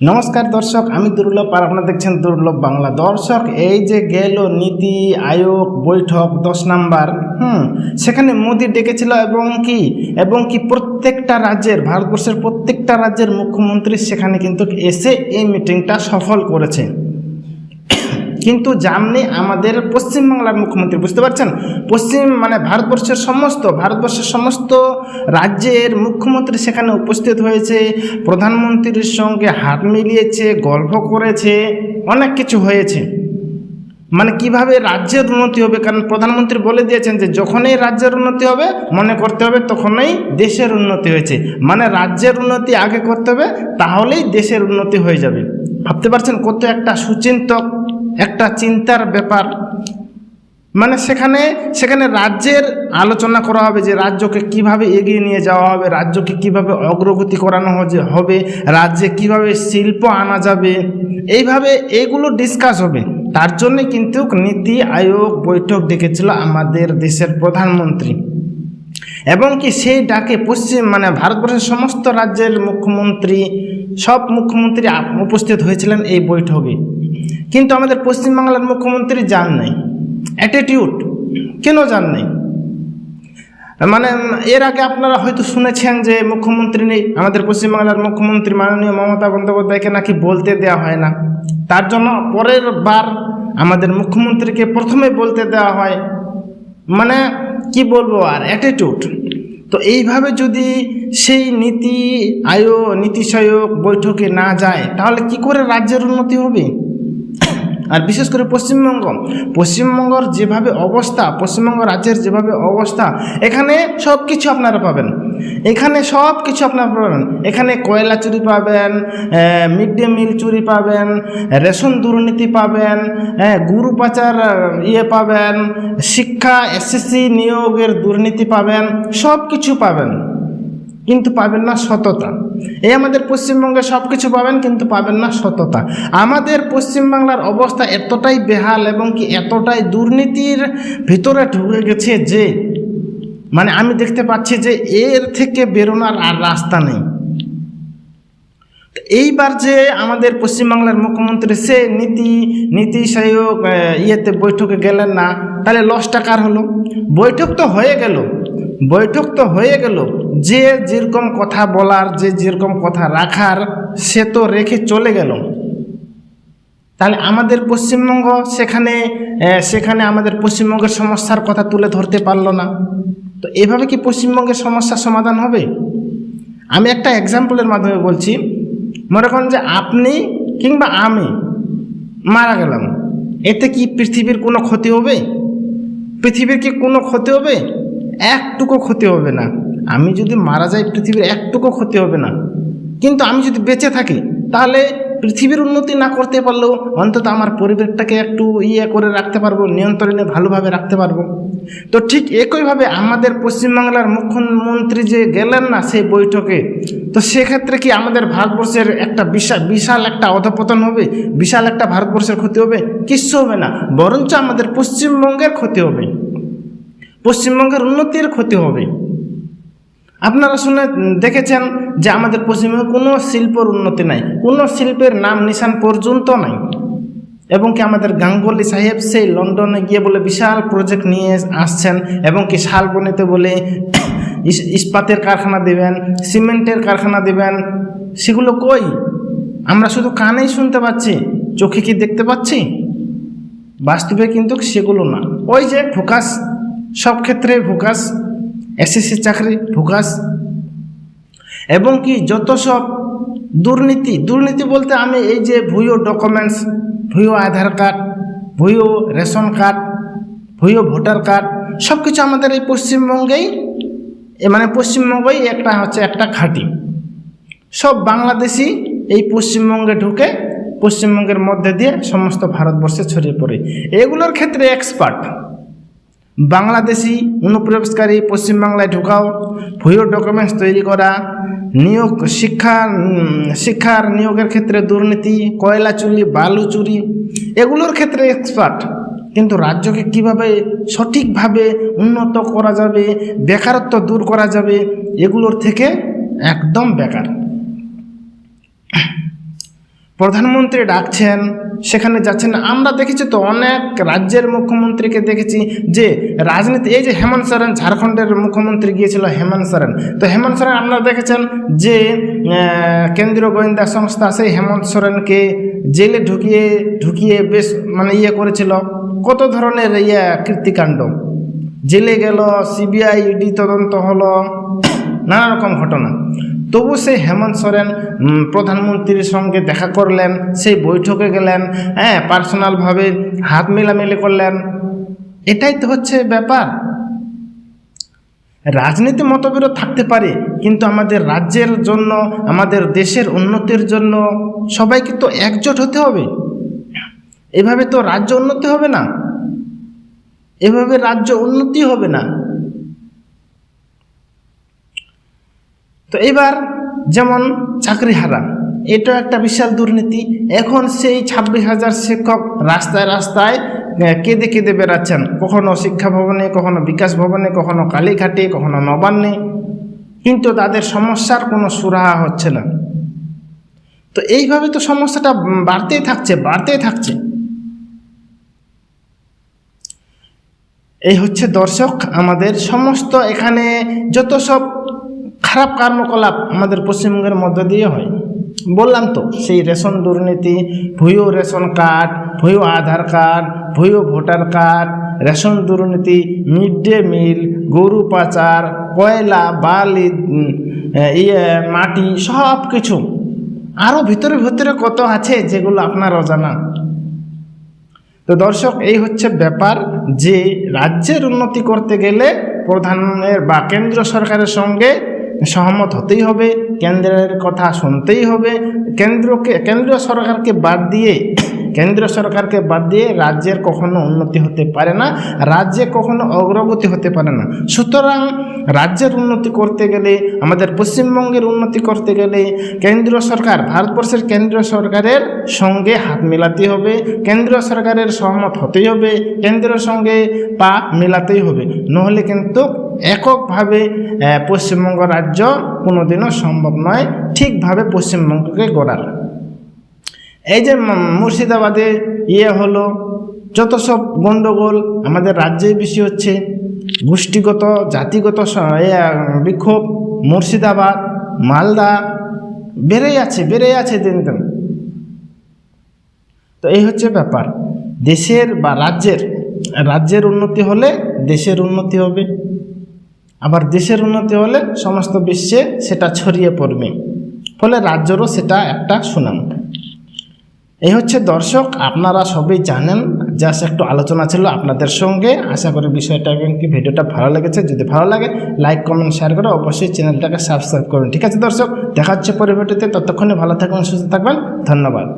নমস্কার দর্শক, আমি দুর্লভ আর আপনারা দেখছেন দুর্লভ বাংলা। দর্শক, এই যে গেল নীতি আয়োগ বৈঠক দশ নাম্বার, হুম, সেখানে মোদি ডেকেছিল এবং কি এবং কি প্রত্যেকটা রাজ্যের, ভারতবর্ষের প্রত্যেকটা রাজ্যের মুখ্যমন্ত্রী সেখানে কিন্তু এসে এই মিটিংটা সফল করেছে। কিন্তু জাননি আমাদের পশ্চিমবাংলার মুখ্যমন্ত্রী, বুঝতে পারছেন? পশ্চিম মানে ভারতবর্ষের সমস্ত ভারতবর্ষের সমস্ত রাজ্যের মুখ্যমন্ত্রী সেখানে উপস্থিত হয়েছে, প্রধানমন্ত্রীর সঙ্গে হাত মিলিয়েছে, গল্প করেছে, অনেক কিছু হয়েছে। মানে কীভাবে রাজ্যের উন্নতি হবে? কারণ প্রধানমন্ত্রী বলে দিয়েছেন যে, যখনই রাজ্যের উন্নতি হবে, মনে করতে হবে তখনই দেশের উন্নতি হয়েছে। মানে রাজ্যের উন্নতি আগে করতে হবে, তাহলেই দেশের উন্নতি হয়ে যাবে। ভাবতে পারছেন কত একটা সুচিন্তক একটা চিন্তার ব্যাপার। মানে সেখানে সেখানে রাজ্যের আলোচনা করা হবে যে রাজ্যকে কীভাবে এগিয়ে নিয়ে যাওয়া হবে, রাজ্যকে কীভাবে অগ্রগতি করানো হবে, রাজ্যে কীভাবে শিল্প আনা যাবে। এইভাবে এইগুলো ডিসকাস হবে। তার জন্যে কিন্তু নীতি আয়োগ বৈঠক ডেকেছিল আমাদের দেশের প্রধানমন্ত্রী। এবং কি সেই ডাকে পশ্চিম মানে ভারতবর্ষের সমস্ত রাজ্যের মুখ্যমন্ত্রী, সব মুখ্যমন্ত্রী উপস্থিত হয়েছিলেন এই বৈঠকে। কিন্তু আমাদের পশ্চিমবাংলার মুখ্যমন্ত্রী যান নাই। অ্যাটিটিউড কেন যান নাই? মানে এর আগে আপনারা হয়তো শুনেছেন যে মুখ্যমন্ত্রী নেই, আমাদের পশ্চিমবাংলার মুখ্যমন্ত্রী মাননীয় মমতা বন্দ্যোপাধ্যায়কে নাকি বলতে দেওয়া হয় না। তার জন্য পরের বার আমাদের মুখ্যমন্ত্রীকে প্রথমে বলতে দেওয়া হয়। মানে কি বলব আর অ্যাটিটিউড তো এইভাবে যদি সেই নীতি আয়োগ নীতি সহায়ক বৈঠকে না যায়, তাহলে কি করে রাজ্যের উন্নতি হবে? আর বিশেষ করে পশ্চিমবঙ্গ। পশ্চিমবঙ্গর যেভাবে অবস্থা পশ্চিমবঙ্গ রাজ্যের যেভাবে অবস্থা এখানে সব কিছু আপনারা পাবেন। এখানে সব কিছু আপনারা পাবেন। এখানে কয়লা চুরি পাবেন মিড ডে মিল চুরি পাবেন রেশন দুর্নীতি পাবেন হ্যাঁ, গুরু পাচার ইয়ে পাবেন শিক্ষা এসএসসি নিয়োগের দুর্নীতি পাবেন সব কিছু পাবেন। কিন্তু পাবেন না সততা। এই আমাদের পশ্চিমবঙ্গে সব কিছু পাবেন কিন্তু পাবেন না সততা। আমাদের পশ্চিমবাংলার অবস্থা এতটাই বেহাল এবং কি এতটাই দুর্নীতির ভিতরে ঢুকে গেছে যে মানে আমি দেখতে পাচ্ছি যে এর থেকে বেরোনোর আর রাস্তা নেই। এইবার যে আমাদের পশ্চিমবাংলার মুখ্যমন্ত্রী, সে নীতি নীতি সহায়ক ইয়েতে বৈঠকে গেলেন না, তাহলে লসটা কার হলো? বৈঠক তো হয়ে গেল। বৈঠক তো হয়ে গেল। যে যেরকম কথা বলার, যে যেরকম কথা রাখার, সে তো রেখে চলে গেল। তাহলে আমাদের পশ্চিমবঙ্গ সেখানে সেখানে আমাদের পশ্চিমবঙ্গের সমস্যার কথা তুলে ধরতে পারল না। তো এভাবে কি পশ্চিমবঙ্গের সমস্যার সমাধান হবে? আমি একটা এক্সাম্পলের মাধ্যমে বলছি। মনে করেন যে আপনি কিংবা আমি মারা গেলাম। এতে কি পৃথিবীর কোনো ক্ষতি হবে? পৃথিবীর কি কোনো ক্ষতি হবে? একটুকু ক্ষতি হবে না। আমি যদি মারা যাই, পৃথিবীর একটুকু ক্ষতি হবে না। কিন্তু আমি যদি বেঁচে থাকি, তাহলে পৃথিবীর উন্নতি না করতে পারলেও অন্তত আমার পরিবেশটাকে একটু ইয়ে করে রাখতে পারব, নিয়ন্ত্রণে ভালোভাবে রাখতে পারব। তো ঠিক একইভাবে আমাদের পশ্চিমবাংলার মুখ্যমন্ত্রী যে গেলেন না সেই বৈঠকে, তো সেক্ষেত্রে কি আমাদের ভারতবর্ষের একটা বিশাল বিশাল একটা অধপতন হবে? বিশাল একটা ভারতবর্ষের ক্ষতি হবে? কিচ্ছু হবে না। বরঞ্চ আমাদের পশ্চিমবঙ্গের ক্ষতি হবে। পশ্চিমবঙ্গের উন্নতির ক্ষতি হবে। আপনারা শুনে দেখেছেন যে আমাদের পশ্চিমবঙ্গে কোনো শিল্পর উন্নতি নাই, কোনো শিল্পের নাম নিশান পর্যন্ত নাই। এবং কি আমাদের গাঙ্গুলি সাহেব সেই লন্ডনে গিয়ে বলে বিশাল প্রজেক্ট নিয়ে আসছেন এবং কি শালবনিতে বলে ইস- ইস্পাতের কারখানা দেবেন, সিমেন্টের কারখানা দেবেন, সেগুলো কই? আমরা শুধু কানেই শুনতে পাচ্ছি, চোখে কি দেখতে পাচ্ছি? বাস্তবে কিন্তু সেগুলো না। ওই যে ফোকাস সব ক্ষেত্রে ফোকাস এসএসসি চাকরি ফোকাস এবং কি যত সব দুর্নীতি দুর্নীতি বলতে আমি এই যে ভুয়ো ডকুমেন্টস ভুয়ো আধার কার্ড, ভুয়ো রেশন কার্ড, ভুয়ো ভোটার কার্ড সব কিছু আমাদের এই পশ্চিমবঙ্গেই মানে পশ্চিমবঙ্গেই একটা হচ্ছে একটা খাঁটি সব বাংলাদেশি এই পশ্চিমবঙ্গে ঢুকে পশ্চিমবঙ্গের মধ্যে দিয়ে সমস্ত ভারতবর্ষে ছড়িয়ে পড়ে। এগুলোর ক্ষেত্রে এক্সপার্ট বাংলাদেশি অনুপ্রবেশকারী পশ্চিমবাংলায় ঢোকাও, ভুয়ো ডকুমেন্টস তৈরি করা, নিয়োগ শিক্ষা শিক্ষার নিয়োগের ক্ষেত্রে দুর্নীতি, কয়লা চুরি, বালু চুরি, এগুলোর ক্ষেত্রে এক্সপার্ট কিন্তু রাজ্যকে কীভাবে সঠিকভাবে উন্নত করা যাবে, বেকারত্ব দূর করা যাবে, এগুলোর থেকে একদম বেকার। প্রধানমন্ত্রী ডাকছেন, সেখানে যাচ্ছেন। আমরা দেখেছি তো অনেক রাজ্যের মুখ্যমন্ত্রীকে দেখেছি যে রাজনীতি এই যে হেমন্ত সোরেন, ঝাড়খণ্ডের মুখ্যমন্ত্রী গিয়েছিল হেমন্ত সোরেন। তো হেমন্ত সোরেন আপনারা দেখেছেন যে কেন্দ্রীয় গোয়েন্দা সংস্থা সেই হেমন্ত সোরেনকে জেলে ঢুকিয়ে ঢুকিয়ে বেশ মানে ইয়ে করেছিল। কত ধরনের ইয়ে কীর্তিকাণ্ড? জেলে গেল, সিবিআই, ইডি তদন্ত হলো। নানা রকম ঘটনা। তবু সেই হেমন্ত সোরেন প্রধানমন্ত্রীর সঙ্গে দেখা করলেন, সেই বৈঠকে গেলেন হ্যাঁ পার্সোনালভাবে হাত মেলামেলি করলেন। এটাই তো হচ্ছে ব্যাপার। রাজনীতি মতবিরোধ থাকতে পারে, কিন্তু আমাদের রাজ্যের জন্য, আমাদের দেশের উন্নতির জন্য সবাইকে তো একজোট হতে হবে। এভাবে তো রাজ্য উন্নতি হবে না। এভাবে রাজ্য উন্নতি হবে না। তো এবার যেমন চাকরি হারা এটা একটা বিশাল দুর্নীতি। এখন সেই ছাব্বিশ হাজার শিক্ষক রাস্তায় রাস্তায় কেঁদে কেঁদে বেড়াচ্ছেন। কখনো শিক্ষা ভবনে, কখনো বিকাশ ভবনে, কখনো কালীঘাটে, কখনো নবান্নে। কিন্তু তাদের সমস্যার কোনো সুরাহা হচ্ছে না। তো এইভাবে তো সমস্যাটা বাড়তেই থাকছে বাড়তেই থাকছে। এই হচ্ছে দর্শক, আমাদের সমস্ত এখানে যত সব খারাপ কর্মকলাপ আমাদের পশ্চিমবঙ্গের মধ্য দিয়ে হয়। বললাম তো, সেই রেশন দুর্নীতি, ভুয়ো রেশন কার্ড, ভুয়ো আধার কার্ড, ভুয়ো ভোটার কার্ড, রেশন দুর্নীতি, মিড ডে মিল, গরু পাচার, কয়লা, বালি ইয়ে মাটি, সব কিছু। আরও ভিতরে ভিতরে কত আছে যেগুলো আপনার অজানা? তো দর্শক, এই হচ্ছে ব্যাপার যে রাজ্যের উন্নতি করতে গেলে প্রধানের বা কেন্দ্র সরকারের সঙ্গে সহমত হতেই হবে, কেন্দ্রের কথা শুনতেই হবে। কেন্দ্রকে, কেন্দ্রীয় সরকারকে বাদ দিয়ে কেন্দ্র সরকারকে বাদ দিয়ে রাজ্যের কখনো উন্নতি হতে পারে না, রাজ্যে কখনো অগ্রগতি হতে পারে না। সুতরাং রাজ্যের উন্নতি করতে গেলে, আমাদের পশ্চিমবঙ্গের উন্নতি করতে গেলে কেন্দ্রীয় সরকার, ভারতবর্ষের কেন্দ্রীয় সরকারের সঙ্গে হাত মেলাতে হবে, কেন্দ্রীয় সরকারের সহমত হতেই হবে, কেন্দ্রের সঙ্গে পা মেলাতেই হবে। নহলে কিন্তু এককভাবে পশ্চিমবঙ্গ রাজ্য কোনোদিনও সম্ভব নয় ঠিকভাবে পশ্চিমবঙ্গকে গড়ার। এই যে মুর্শিদাবাদে ইয়ে হলো, যত সব গণ্ডগোল আমাদের রাজ্যেই বেশি হচ্ছে, গোষ্ঠীগত, জাতিগত বিক্ষোভ, মুর্শিদাবাদ, মালদা, বেড়েই আছে বেড়েই আছে দিন দিন। তো এই হচ্ছে ব্যাপার। দেশের বা রাজ্যের রাজ্যের উন্নতি হলে দেশের উন্নতি হবে। আবার দেশের উন্নতি হলে সমস্ত বিশ্বে সেটা ছড়িয়ে পড়বে। ফলে রাজ্যেরও সেটা একটা সুনাম। এই হচ্ছে দর্শক, আপনারা সবই জানেন। জাস্ট একটু আলোচনা ছিল আপনাদের সঙ্গে। আশা করি বিষয়টা এবং কি ভিডিওটা ভালো লেগেছে। যদি ভালো লাগে লাইক কমেন্ট শেয়ার করে অবশ্যই চ্যানেলটাকে সাবস্ক্রাইব করুন। ঠিক আছে দর্শক, দেখা হচ্ছে পরবর্তীতে। ততক্ষণে ভালো থাকবেন, সুস্থ থাকবেন। ধন্যবাদ।